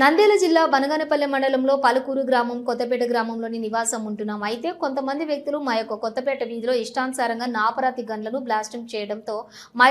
నంద్యాల జిల్లా బనగానపల్లె మండలంలో పలుకూరు గ్రామం కొత్తపేట గ్రామంలోని నివాసం ఉంటున్నాం. అయితే కొంతమంది వ్యక్తులు మా యొక్క కొత్తపేట వీధిలో ఇష్టానుసారంగా నాపరాతి గన్లను బ్లాస్టింగ్ చేయడంతో మా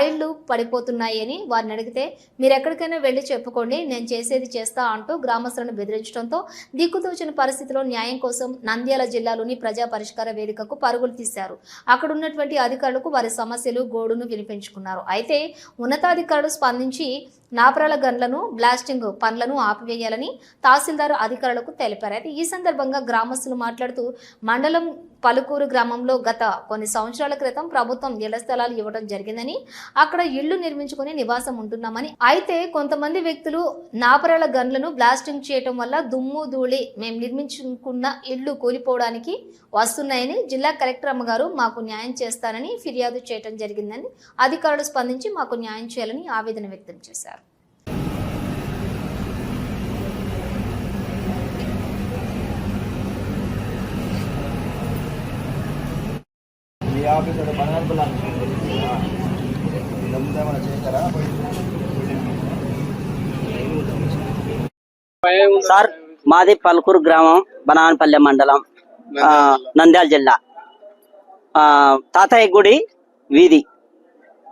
పడిపోతున్నాయని వారిని అడిగితే మీరు ఎక్కడికైనా వెళ్ళి చెప్పుకోండి నేను చేసేది చేస్తా అంటూ గ్రామస్తులను బెదిరించడంతో దిక్కుతోచిన పరిస్థితిలో న్యాయం కోసం నంద్యాల జిల్లాలోని ప్రజా పరిష్కార వేదికకు పరుగులు తీశారు. అక్కడ ఉన్నటువంటి అధికారులకు వారి సమస్యలు గోడును వినిపించుకున్నారు. అయితే ఉన్నతాధికారులు స్పందించి నాపరాల గన్లను బ్లాస్టింగ్ పనులను ఆపివేయాలని తహసీల్దార్ అధికారులకు తెలిపారు. అయితే ఈ సందర్భంగా గ్రామస్తులు మాట్లాడుతూ మండలం పలుకూరు గ్రామంలో గత కొన్ని సంవత్సరాల క్రితం ప్రభుత్వం ఇళ్ళ స్థలాలు ఇవ్వడం జరిగిందని అక్కడ ఇళ్ళు నిర్మించుకుని నివాసం ఉంటున్నామని. అయితే కొంతమంది వ్యక్తులు నాపరాల గన్లను బ్లాస్టింగ్ చేయటం వల్ల దుమ్ము ధూళి మేము నిర్మించుకున్న ఇళ్ళు కూలిపోవడానికి వస్తున్నాయని జిల్లా కలెక్టర్ అమ్మగారు మాకు న్యాయం చేస్తానని ఫిర్యాదు చేయటం జరిగిందని అధికారులు స్పందించి మాకు న్యాయం చేయాలని ఆవేదన వ్యక్తం చేశారు. ఆఫీస్ ఇదంతా ఏమైనా చేశారా? సార్ మాది పలుకూరు గ్రామం బనానపల్లె మండలం నంద్యాల జిల్లా. ఆ, తాతయ్య గుడి వీధి.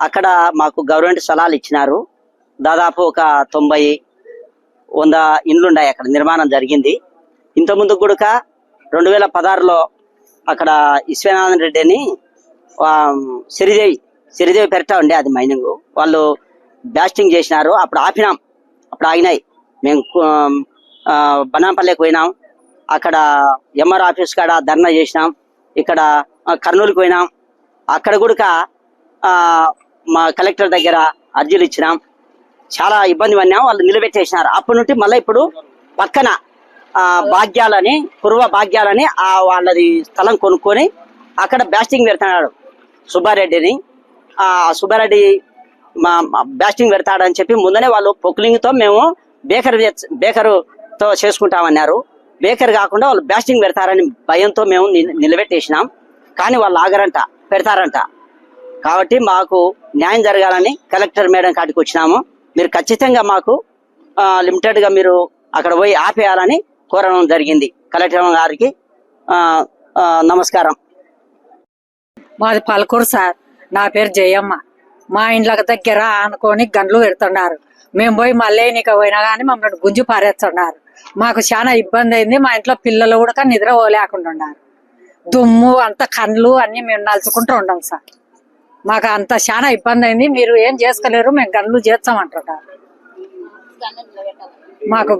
అక్కడ మాకు గవర్నమెంట్ స్థలాలు ఇచ్చినారు. దాదాపు ఒక తొంభై వంద ఇండ్లున్నాయి అక్కడ నిర్మాణం జరిగింది. ఇంతకుముందు కూడా రెండు వేల పదహారులో అక్కడ విశ్వనాథన్ రెడ్డి అని సిరిదేవి సిరిదేవి పెరట ఉండే అది మైనింగ్. వాళ్ళు బ్లాస్టింగ్ చేసినారు. అప్పుడు ఆపినాం. అప్పుడు ఆగినాయి. మేము బనాంపల్లికి పోయినాం. అక్కడ ఎంఆర్ ఆఫీస్ కాడ ధర్నా చేసినాం. ఇక్కడ కర్నూలుకి పోయినాం. అక్కడ కూడా మా కలెక్టర్ దగ్గర అర్జీలు ఇచ్చినాం. చాలా ఇబ్బంది పడినాం. వాళ్ళు నిలబెట్టేసినారు. అప్పటి నుండి మళ్ళీ ఇప్పుడు పక్కన భాగ్యాలని పూర్వ భాగ్యాలని ఆ వాళ్ళది స్థలం కొనుక్కొని అక్కడ బ్యాస్టింగ్ పెడుతున్నాడు. సుబ్బారెడ్డిని. ఆ సుబ్బారెడ్డి మా బ్యాస్టింగ్ పెడతాడని చెప్పి ముందనే వాళ్ళు పొక్లింగ్తో మేము బేకర్ బేకర్తో చేసుకుంటామన్నారు. బేకర్ కాకుండా వాళ్ళు బ్యాస్టింగ్ పెడతారని భయంతో మేము నిలబెట్టేసినాం. కానీ వాళ్ళు ఆగరంట పెడతారంట. కాబట్టి మాకు న్యాయం జరగాలని కలెక్టర్ మేడం కాడికి వచ్చినాము. మీరు ఖచ్చితంగా మాకు లిమిటెడ్గా మీరు అక్కడ పోయి ఆపేయాలని కోరడం జరిగింది. కలెక్టర్ గారికి నమస్కారం. మాది పలకూరు సార్. నా పేరు జయమ్మ. మా ఇండ్ల దగ్గర అనుకొని గండ్లు పెడుతున్నారు. మేము పోయి మళ్ళీ నీకు పోయినా కానీ మమ్మల్ని గుంజి పారేస్తున్నారు. మాకు చాలా ఇబ్బంది అయింది. మా ఇంట్లో పిల్లలు కూడా నిద్ర పోలేకుండా ఉన్నారు. దుమ్ము అంత కండ్లు అన్ని మేము నలుచుకుంటూ ఉండం సార్. మాకు అంత చాలా ఇబ్బంది అయింది. మీరు ఏం చేసుకోలేరు. మేము గండ్లు చేస్తామంటున్నారు మాకు